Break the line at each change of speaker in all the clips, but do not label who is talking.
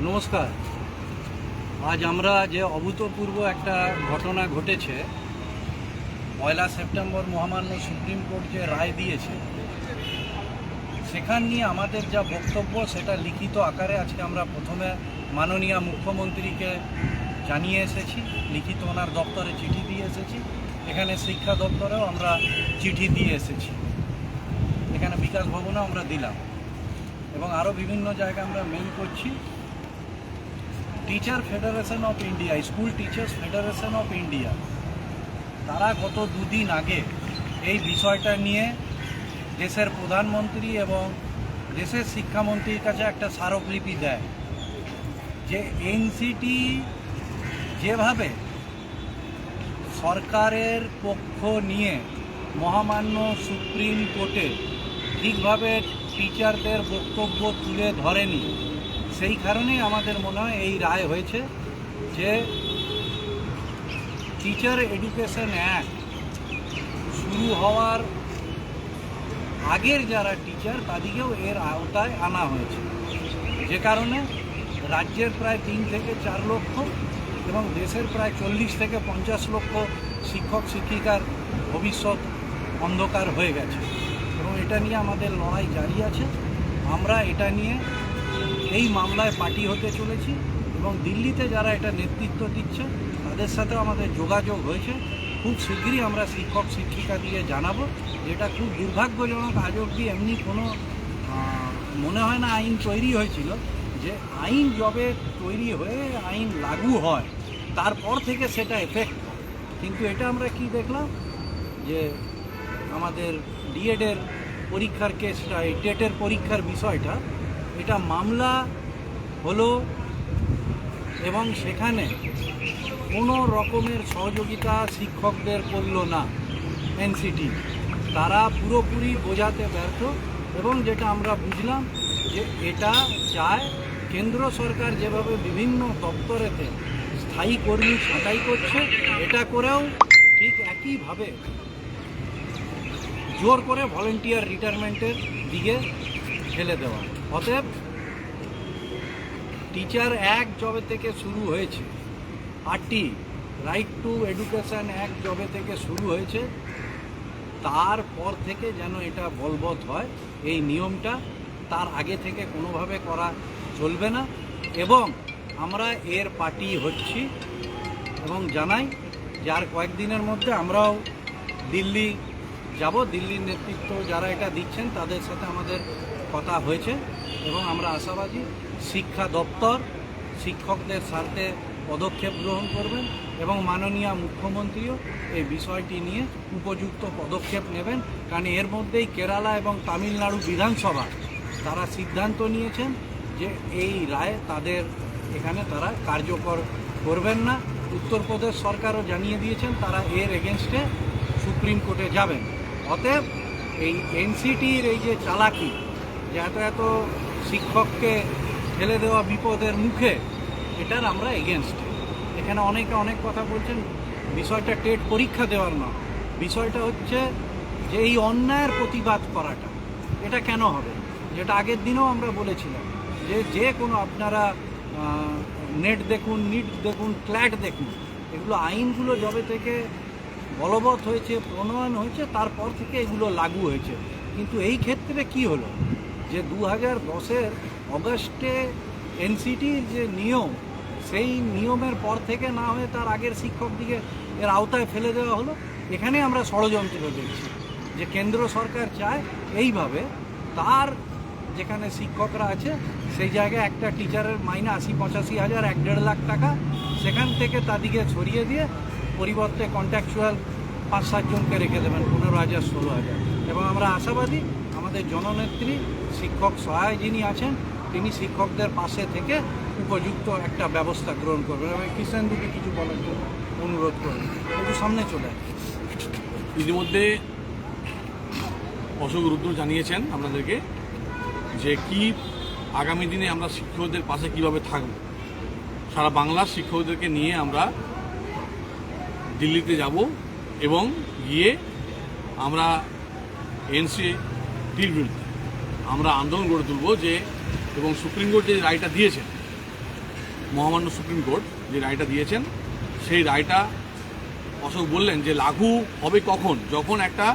নমস্কার। আজ আমরা যে অভূতপূর্ব একটা ঘটনা ঘটেছে, পয়লা সেপ্টেম্বর মহামান্য সুপ্রিম কোর্ট যে রায় দিয়েছে, সেখান নিয়ে আমাদের যা বক্তব্য সেটা লিখিত আকারে আজকে আমরা প্রথমে মাননীয় মুখ্যমন্ত্রীকে জানিয়ে এসেছি, লিখিত ওনার দপ্তরে চিঠি দিয়ে এসেছি, এখানে শিক্ষা দপ্তরেও আমরা চিঠি দিয়ে এসেছি। এখানে বিকাশ ভবনেও আমরা দিলাম এবং আরও বিভিন্ন জায়গায় আমরা মেইল করছি। Teacher federation of India school teachers federation of India তারা গত দুদিন আগে এই বিষয়টা নিয়ে দেশের প্রধানমন্ত্রী এবং দেশের শিক্ষামন্ত্রীর কাছে একটা স্মারকলিপি দেয় যে এনসিটি যেভাবে সরকারের পক্ষ নিয়ে মহামান্য সুপ্রিম কোর্টে ঠিকভাবে টিচারদের বক্তব্য তুলে ধরেনি সেই কারণেই আমাদের মনে হয় এই রায় হয়েছে যে টিচার এডুকেশন অ্যাক্ট শুরু হওয়ার আগের যারা টিচার তাদেরকেও এর আওতায় আনা হয়েছে। যে কারণে রাজ্যের প্রায় তিন থেকে চার লক্ষ এবং দেশের প্রায় চল্লিশ থেকে পঞ্চাশ লক্ষ শিক্ষক, শিক্ষিকার ভবিষ্যৎ অন্ধকার হয়ে গেছে। এবং এটা নিয়ে আমাদের লড়াই জারি আছে। আমরা এটা নিয়ে এই মামলায় পার্টি হতে চলেছি এবং দিল্লিতে যারা এটা নেতৃত্ব দিচ্ছে, তাদের সাথেও আমাদের যোগাযোগ হয়েছে। খুব শীঘ্রই আমরা শিক্ষক শিক্ষিকা দিয়ে জানাব। যেটা খুব দুর্ভাগ্যজনক, আজ অবধি এমনি কোনো মনে হয় না আইন তৈরি হয়েছিল যে আইন যবে তৈরি হয়ে আইন লাগু হয়, তারপর থেকে সেটা এফেক্ট কিন্তু এটা আমরা কি দেখলাম? যে আমাদের ডিএডের পরীক্ষার কেসটা টেটের পরীক্ষার বিষয়টা এটা মামলা হলো এবং সেখানে কোনো রকমের সহযোগিতা শিক্ষকদের করল না এনসিটি তারা পুরোপুরি বোঝাতে ব্যর্থ এবং যেটা আমরা বুঝলাম যে এটা চায় কেন্দ্র সরকার যেভাবে বিভিন্ন দপ্তরেতে স্থায়ী কর্মী ছাঁটাই করছে, এটা করেও ঠিক একইভাবে জোর করে ভলেন্টিয়ার রিটায়ারমেন্টের দিকে ঠেলে দেওয়া। অতএব টিচার এক জবে থেকে শুরু হয়েছে। আটটি রাইট টু এডুকেশন এক জবে থেকে শুরু হয়েছে। তারপর থেকে যেন এটা বলবৎ হয়, এই নিয়মটা তার আগে থেকে কোনোভাবে করা চলবে না। এবং আমরা এর পার্টি হচ্ছি এবং জানাই, যার কয়েকদিনের মধ্যে আমরাও দিল্লি যাব। দিল্লির নেতৃত্ব যারা এটা দিচ্ছেন, তাদের সাথে আমাদের কথা হয়েছে এবং আমরা আশাবাদী শিক্ষা দপ্তর শিক্ষকদের স্বার্থে পদক্ষেপ গ্রহণ করবেন এবং মাননীয় মুখ্যমন্ত্রীও এই বিষয়টি নিয়ে উপযুক্ত পদক্ষেপ নেবেন। কারণ এর মধ্যেই কেরালা এবং তামিলনাড়ু বিধানসভা, তারা সিদ্ধান্ত নিয়েছেন যে এই রায় তাদের এখানে তারা কার্যকর করবেন না। উত্তরপ্রদেশ সরকারও জানিয়ে দিয়েছেন তারা এর এগেনস্টে সুপ্রিম কোর্টে যাবেন। অতএব এই এনসিটির এই যে চালাকি যে এত এত শিক্ষককে ঠেলে দেওয়া বিপদের মুখে, এটার আমরা এগেনস্ট এখানে অনেকে অনেক কথা বলছেন, বিষয়টা টেট পরীক্ষা দেওয়ার নয়। বিষয়টা হচ্ছে যে এই অন্যায়ের প্রতিবাদ করাটা, এটা কেন হবে? যেটা আগের দিনেও আমরা বলেছিলাম, যে যে কোনো আপনারা নেট দেখুন নিট দেখুন ক্ল্যাট দেখুন, এগুলো আইনগুলো যবে থেকে বলবৎ হয়েছে, প্রণয়ন হয়েছে, তারপর থেকে এগুলো লাগু হয়েছে। কিন্তু এই ক্ষেত্রে কি হলো? যে দু হাজার দশের অগস্টে এনসিটির যে নিয়ম, সেই নিয়মের পর থেকে না হয়ে তার আগের শিক্ষকদিকে এর আওতায় ফেলে দেওয়া হলো। এখানে আমরা ষড়যন্ত্র দেখছি যে কেন্দ্র সরকার চায় এইভাবে তার যেখানে শিক্ষকরা আছে, সেই জায়গায় একটা টিচারের মাইনে আশি, পঁচাশি হাজার, এক দেড় লাখ টাকা, সেখান থেকে তাদিকে ছড়িয়ে দিয়ে পরিবর্তে কন্ট্রাকচুয়াল পাঁচ সাতজনকে রেখে দেবেন, পনেরো হাজার, ষোলো হাজার। এবং আমরা আশাবাদী আমাদের জননেত্রী শিক্ষক সহায় যিনি আছেন, তিনি শিক্ষকদের পাশে থেকে উপযুক্ত একটা ব্যবস্থা গ্রহণ করবেন। আমি এবং কিষেন্দুকে কিছু বলার জন্য অনুরোধ করবেন একটু সামনে চলে।
ইতিমধ্যে অশোক রুদ্র জানিয়েছেন আপনাদেরকে যে কি আগামী দিনে আমরা শিক্ষকদের পাশে কীভাবে থাকব। সারা বাংলার শিক্ষকদেরকে নিয়ে আমরা দিল্লিতে যাব এবং গিয়ে আমরা এনসিটির বিরুদ্ধে আমরা আন্দোলন গড়ে তুলব যে, এবং সুপ্রিম কোর্ট যে রায়টা দিয়েছেন, মহামান্য সুপ্রিম কোর্ট যে রায়টা দিয়েছেন, সেই রায়টা অশোক বললেন যে লাগু হবে কখন? যখন একটা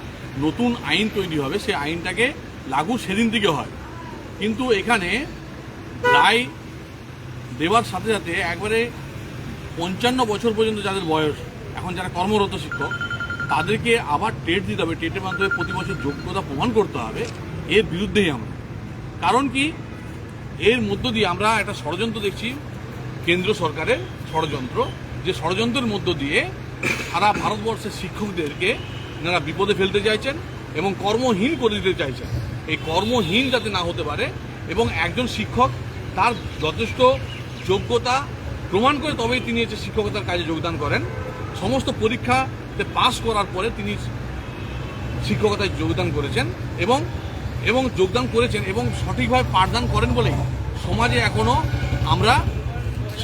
নতুন আইন তৈরি হবে, সেই আইনটাকে লাগু সেদিন থেকে হয়। কিন্তু এখানে রায় দেওয়ার সাথে সাথে একবারে পঞ্চান্ন বছর পর্যন্ত যাদের বয়স, এখন যারা কর্মরত শিক্ষক, তাদেরকে আবার টেট দিতে হবে। টেটের মাধ্যমে প্রতি বছর যোগ্যতা প্রমাণ করতে হবে। এর বিরুদ্ধেই আমরা। কারণ কি? এর মধ্য দিয়ে আমরা একটা ষড়যন্ত্র দেখছি কেন্দ্র সরকারের ষড়যন্ত্র। যে ষড়যন্ত্রের মধ্য দিয়ে সারা ভারতবর্ষের শিক্ষকদেরকে এনারা বিপদে ফেলতে চাইছেন এবং কর্মহীন করে দিতে চাইছেন, এই কর্মহীন যাতে না হতে পারে এবং একজন শিক্ষক তার যথেষ্ট যোগ্যতা প্রমাণ করে তবেই তিনি হচ্ছে শিক্ষকতার কাজে যোগদান করেন। সমস্ত পরীক্ষাতে পাশ করার পরে তিনি শিক্ষকতায় যোগদান করেছেন এবং এবং যোগদান করেছেন এবং সঠিকভাবে পাঠদান করেন বলেই সমাজে এখনও আমরা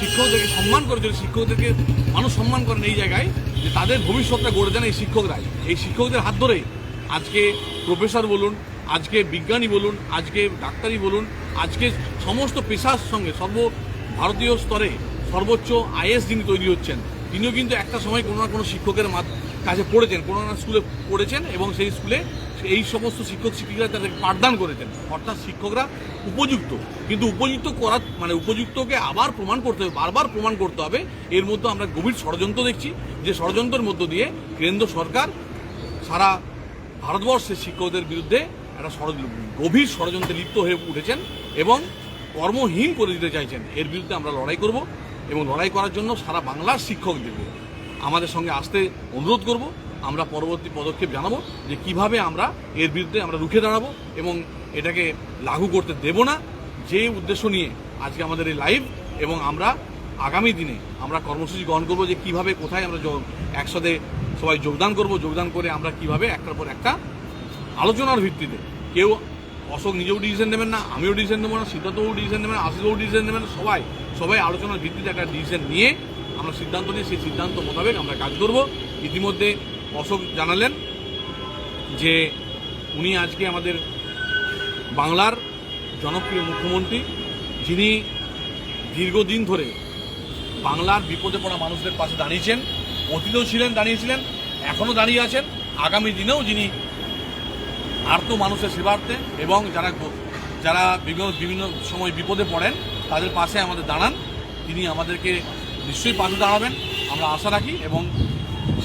শিক্ষকদেরকে সম্মান করে চলি শিক্ষকদেরকে মানুষ সম্মান করেন এই জায়গায় যে তাদের ভবিষ্যৎটা গড়ে দেন এই শিক্ষকরাই। এই শিক্ষকদের হাত ধরেই আজকে প্রফেসর বলুন, আজকে বিজ্ঞানী বলুন, আজকে ডাক্তারি বলুন, আজকে সমস্ত পেশার সঙ্গে সর্ব ভারতীয় স্তরে সর্বোচ্চ আইএস যিনি তৈরি হচ্ছেন, তিনিও কিন্তু একটা সময় কোনো না কোনো শিক্ষকের মাধ- কাছে পড়েছেন, কোনো না স্কুলে পড়েছেন এবং সেই স্কুলে এই সমস্ত শিক্ষক শিক্ষিকারা তাদের পাঠদান করেছেন। অর্থাৎ শিক্ষকরা উপযুক্ত। কিন্তু উপযুক্ত করার মানে উপযুক্তকে আবার প্রমাণ করতে হবে, বারবার প্রমাণ করতে হবে। এর মধ্যে আমরা গভীর ষড়যন্ত্র দেখছি, যে ষড়যন্ত্রের মধ্য দিয়ে কেন্দ্র সরকার সারা ভারতবর্ষের শিক্ষকদের বিরুদ্ধে একটা গভীর ষড়যন্ত্রে লিপ্ত হয়ে উঠেছেন এবং কর্মহীন করে দিতে চাইছেন। এর বিরুদ্ধে আমরা লড়াই করব এবং লড়াই করার জন্য সারা বাংলার শিক্ষকদেরকে আমাদের সঙ্গে আসতে অনুরোধ করব। আমরা পরবর্তী পদক্ষেপ জানাব যে কীভাবে আমরা এর বিরুদ্ধে আমরা রুখে দাঁড়াবো এবং এটাকে লাগু করতে দেব না। যে উদ্দেশ্য নিয়ে আজকে আমাদের এই লাইভ এবং আমরা আগামী দিনে আমরা কর্মসূচি গ্রহণ করব যে কীভাবে, কোথায় আমরা একসাথে সবাই যোগদান করব, যোগদান করে আমরা কীভাবে একটার পর একটা আলোচনার ভিত্তিতে কেউ অশোক নিজেও ডিসিশন নেবেন না, আমিও ডিসিশন নেব না, সিদ্ধার্থবাবু ডিসিশন নেবেন না আশিসবাবু ডিসিশন নেবেন সবাই সবাই আলোচনার ভিত্তিতে একটা ডিসিশন নিয়ে আমরা সিদ্ধান্ত নিয়ে সেই সিদ্ধান্ত মোতাবেক আমরা কাজ করব। ইতিমধ্যে অশোক জানালেন যে উনি আজকে আমাদের বাংলার জনপ্রিয় মুখ্যমন্ত্রী, যিনি দীর্ঘদিন ধরে বাংলার বিপদে পড়া মানুষদের পাশে দাঁড়িয়েছেন, অতীতেও ছিলেন, দাঁড়িয়েছিলেন এখনও দাঁড়িয়ে আছেন। আগামী দিনেও যিনি আর্ত মানুষের সেবার্থে এবং যারা যারা বিভিন্ন সময় বিপদে পড়েন, তাদের পাশে আমাদের দাঁড়ান। তিনি আমাদেরকে নিশ্চয়ই পাশে দাঁড়াবেন। আমরা আশা রাখি এবং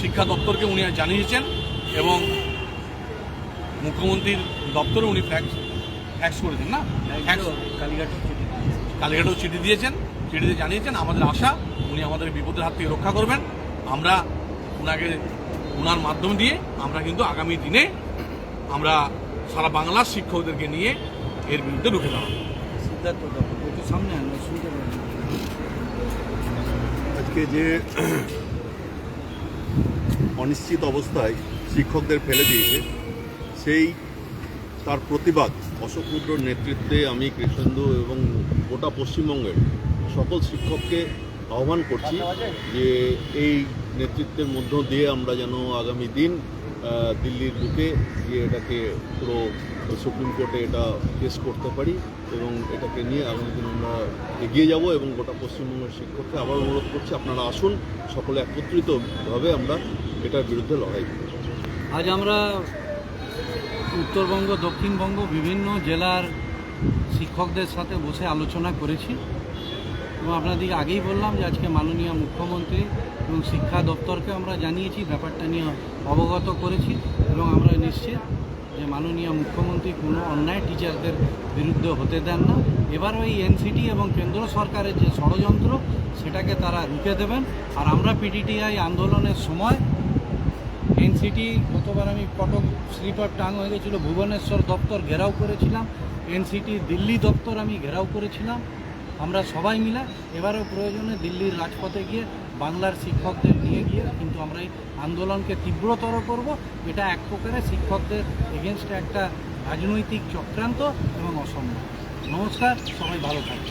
শিক্ষা দপ্তরকে উনি জানিয়েছেন এবং মুখ্যমন্ত্রীর দপ্তরে উনি ফ্যাক্স ফ্যাক্স করেছেন না?
কালীঘাট
কালীঘাটেও চিঠি দিয়েছেন। চিঠিতে জানিয়েছেন আমাদের আশা উনি আমাদের বিপদের হাত থেকে রক্ষা করবেন। আমরা ওনাকে ওনার মাধ্যম দিয়ে আমরা কিন্তু আগামী দিনে আমরা সারা বাংলার শিক্ষকদেরকে নিয়ে এর বিরুদ্ধে রুখে দাঁড়াবো।
সিদ্ধার্থ সামনে আনো শুনতে পাবেন
আজকে যে অনিশ্চিত অবস্থায় শিক্ষকদের ফেলে দিয়েছে, সেই তার প্রতিবাদ অশোক রুদ্রর নেতৃত্বে আমি কৃষ্ণেন্দু এবং গোটা পশ্চিমবঙ্গের সকল শিক্ষককে আহ্বান করছি যে এই নেতৃত্বের মধ্য দিয়ে আমরা যেন আগামী দিন দিল্লির বুকে গিয়ে এটাকে পুরো সুপ্রিম কোর্টে এটা কেস করতে পারি এবং এটাকে নিয়ে আগামী দিন আমরা এগিয়ে যাব এবং গোটা পশ্চিমবঙ্গের শিক্ষককে আবার অনুরোধ করছি, আপনারা আসুন, সকলে একত্রিতভাবে আমরা এটার বিরুদ্ধে লড়াই করি
আজ আমরা উত্তরবঙ্গ, দক্ষিণবঙ্গ বিভিন্ন জেলার শিক্ষকদের সাথে বসে আলোচনা করেছি এবং আপনাদেরকে আগেই বললাম যে আজকে মাননীয় মুখ্যমন্ত্রী এবং শিক্ষা দপ্তরকে আমরা জানিয়েছি, ব্যাপারটা নিয়ে অবগত করেছি এবং আমরা নিশ্চিত মাননীয় মুখ্যমন্ত্রী কোনো অন্যায় টিচারদের বিরুদ্ধে হতে দেন না। এবার ওই এনসিটি এবং কেন্দ্র সরকারের যে ষড়যন্ত্র, সেটাকে তারা রুখে দেবেন। আর আমরা পিডিটিআই আন্দোলনের সময় এনসিটি গতবার আমি কটক স্লিপার টাং হয়ে গেছিল, ভুবনেশ্বর দপ্তর ঘেরাও করেছিলাম। এনসিটি দিল্লি দপ্তর আমি ঘেরাও করেছিলাম। আমরা সবাই মিলে এবারও প্রয়োজনে দিল্লির রাজপথে গিয়ে বাংলার শিক্ষকদের নিয়ে গিয়ে কিন্তু আমরা এই আন্দোলনকে তীব্রতর করব। এটা এক প্রকারে শিক্ষকদের এগেনস্টে একটা রাজনৈতিক চক্রান্ত এবং অসম্ভব নমস্কার, সবাই ভালো থাকবে